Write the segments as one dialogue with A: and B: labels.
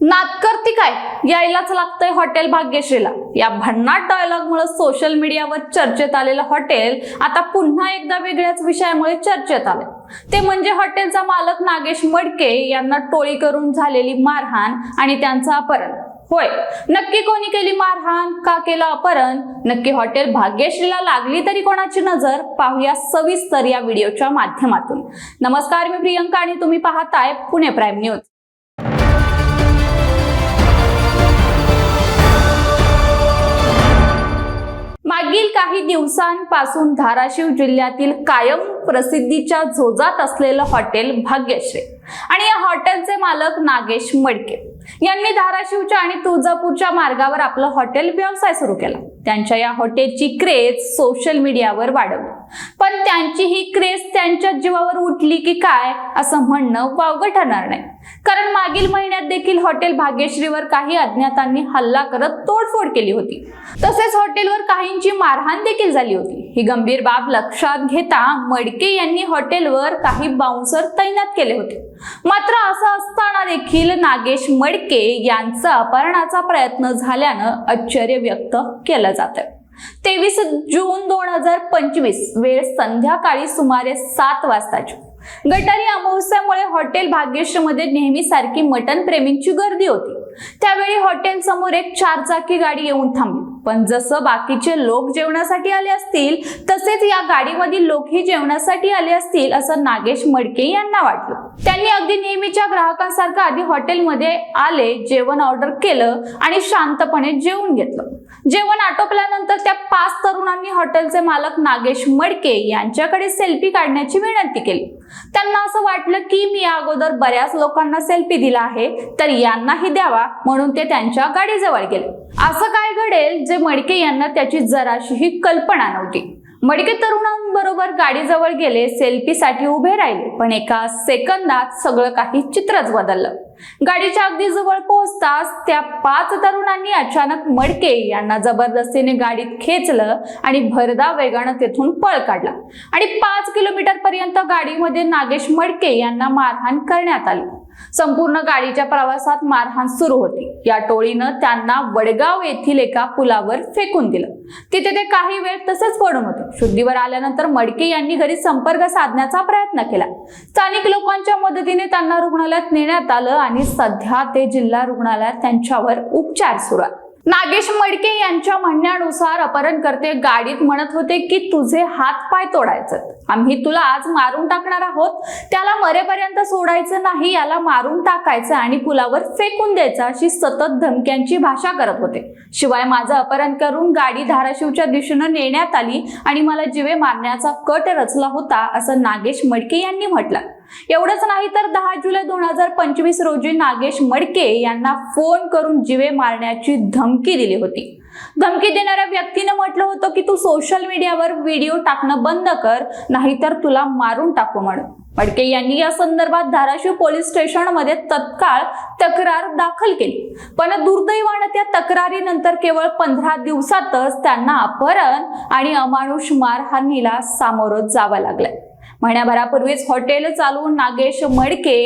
A: नातकर्ती काय? यायलाच लागतंय हॉटेल भाग्यश्रीला. या भन्नाट डायलॉगमुळे सोशल मीडियावर चर्चेत आलेलं हॉटेल आता पुन्हा एकदा वेगळ्याच विषयामुळे चर्चेत आले ते म्हणजे हॉटेलचा मालक नागेश मडके यांना टोळी करून झालेली मारहाण आणि त्यांचं अपहरण. होय नक्की कोणी केली मारहाण? का केलं अपहरण? नक्की हॉटेल भाग्यश्रीला लागली तरी कोणाची नजर? पाहूया सविस्तर या व्हिडिओच्या माध्यमातून. नमस्कार मी प्रियंका आणि तुम्ही पाहताय पुणे प्राईम न्यूज मागील काही दिवसांपासून धाराशिव जिल्ह्यातील कायम प्रसिद्धीच्या झोजात असलेलं हॉटेल भाग्यश्री आणि या हॉटेलचे मालक नागेश मडके यांनी धाराशिवच्या आणि तुळजापूरच्या मार्गावर आपलं हॉटेल व्यवसाय सुरू केला. त्यांच्या या हॉटेलची क्रेज सोशल मीडियावर वाढवली. पण त्यांची ही क्रेज त्यांच्या जीवावर उठली की काय असं म्हणणं वावगं ठरणार नाही. कारण मागील महिन्यात देखील हॉटेल भाग्यश्रीवर काही अज्ञातांनी हल्ला करत तोडफोड केली होती. तसेच हॉटेलवर काहींची मारहाण देखील झाली होती. ही गंभीर बाब लक्षात घेता मडके यांनी हॉटेलवर काही बाउन्सर तैनात केले होते. मात्र असं असताना देखील नागेश मडके यांचा अपहरणाचा प्रयत्न झाल्यानं आश्चर्य व्यक्त केलं जात तेवीस जून दोन हजार पंचवीस वेळ संध्याकाळी सुमारे सात वाजताची. गटारी अमावस्यामुळे हॉटेल भाग्यश्रीमध्ये नेहमी सारखी मटन प्रेमींची गर्दी होती. त्यावेळी हॉटेल समोर एक चारचाकी गाडी येऊन थांबली. पण जसं बाकीचे लोक जेवणासाठी आले असतील तसेच या गाडीमधील लोकही जेवणासाठी आले असतील असं नागेश मडके यांना वाटलं. त्यांनी अगदी नेहमीच्या ग्राहकांसारखं आधी हॉटेलमध्ये आले जेवण ऑर्डर केलं आणि शांतपणे जेवून घेतलं. जेवण आटोपल्यानंतर त्या पाच तरुणांनी हॉटेलचे मालक नागेश मडके यांच्याकडे सेल्फी काढण्याची विनंती केली. त्यांना असं वाटलं की मी या अगोदर बऱ्याच लोकांना सेल्फी दिला आहे तर यांनाही द्यावा म्हणून ते त्यांच्या गाडीजवळ गेले. असं काय घडेल जे मडके यांना त्याची जराशीही कल्पना नव्हती. मडके तरुणांबरोबर गाडीजवळ गेले सेल्फीसाठी उभे राहिले पण एका सेकंदात सगळं काही चित्रच बदललं. गाडीच्या अगदी जवळ पोहोचताच त्या पाच तरुणांनी अचानक मडके यांना जबरदस्तीने गाडीत खेचलं आणि भरदा वेगानं तेथून पळ काढला. आणि पाच किलोमीटर पर्यंत गाडीमध्ये नागेश मडके यांना मारहाण करण्यात आली. संपूर्ण गाडीच्या प्रवासात मारहाण सुरू होती. या टोळीनं त्यांना वडगाव येथील एका पुलावर फेकून दिलं. तिथे ते काही वेळ तसेच पडून होते. शुद्धीवर आल्यानंतर मडके यांनी घरी संपर्क साधण्याचा प्रयत्न केला. स्थानिक लोकांच्या मदतीने त्यांना रुग्णालयात नेण्यात आलं आणि सध्या ते जिल्हा रुग्णालयात त्यांच्यावर उपचार सुरू आहेत. नागेश मडके यांच्या म्हणण्यानुसार अपहरणकर्ते गाडीत म्हणत होते की तुझे हात पाय तोडायचं आम्ही तुला आज मारून टाकणार आहोत. त्याला मरेपर्यंत सोडायचं नाही याला मारून टाकायचं आणि पुलावर फेकून द्यायचं अशी सतत धमक्यांची भाषा करत होते. शिवाय माझं अपहरण करून गाडी धाराशिवच्या दिशेनं नेण्यात आली आणि मला जिवे मारण्याचा कट रचला होता असं नागेश मडके यांनी म्हटलं. एवढंच नाही तर दहा जुलै दोन हजार पंचवीस रोजी नागेश मडके यांना फोन करून जिवे मारण्याची धमकी दिली होती. धमकी देणाऱ्या व्यक्तीनं म्हटलं होतं की तू सोशल मीडियावर व्हिडिओ टाकणं बंद कर नाहीतर तुला मारून टाकू म्हणून. मडके यांनी या संदर्भात धाराशिव पोलीस स्टेशनमध्ये तत्काळ तक्रार दाखल केली. पण दुर्दैवानं त्या तक्रारीनंतर केवळ पंधरा दिवसातच त्यांना अपहरण आणि अमानुष मारहाणीला सामोरं जावं लागलंय. महिन्याभरापूर्वीच हॉटेल चालवून नागेश मडके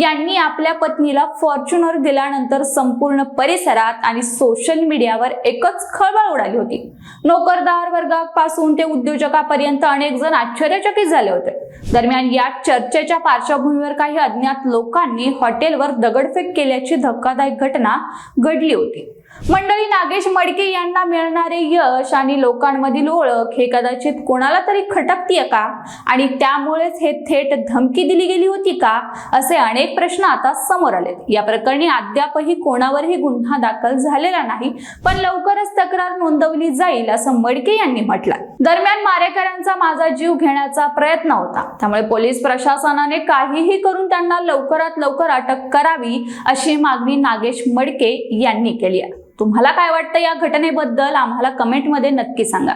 A: यांनी आपल्या पत्नीला फॉर्च्युनर दिल्यानंतर संपूर्ण परिसरात आणि सोशल मीडियावर एकच खळबळ उडाली होती. नोकरदार वर्गापासून ते उद्योजकापर्यंत अनेक जण आश्चर्यचकित झाले होते. दरम्यान या चर्चेच्या पार्श्वभूमीवर काही अज्ञात लोकांनी हॉटेलवर दगडफेक केल्याची धक्कादायक घटना घडली होती. मंडळी नागेश मडके यांना मिळणारे यश आणि लोकांमधील ओळख हे कदाचित कोणाला तरी खटकतीये का? आणि त्यामुळेच हे थेट धमकी दिली गेली होती का? असे अनेक प्रश्न आता समोर आले या प्रकरणी अद्यापही कोणावरही गुन्हा दाखल झालेला नाही पण लवकरच तक्रार नोंदवली जाईल असं मडके यांनी म्हटलं दरम्यान मारेकऱ्यांचा माझा जीव घेण्याचा प्रयत्न होता. त्यामुळे पोलीस प्रशासनाने काहीही करून त्यांना लवकरात लवकर अटक करावी अशी मागणी नागेश मडके यांनी केली आहे. तुम्हाला काय वाटतं या घटनेबद्दल आम्हाला कमेंटमध्ये नक्की सांगा.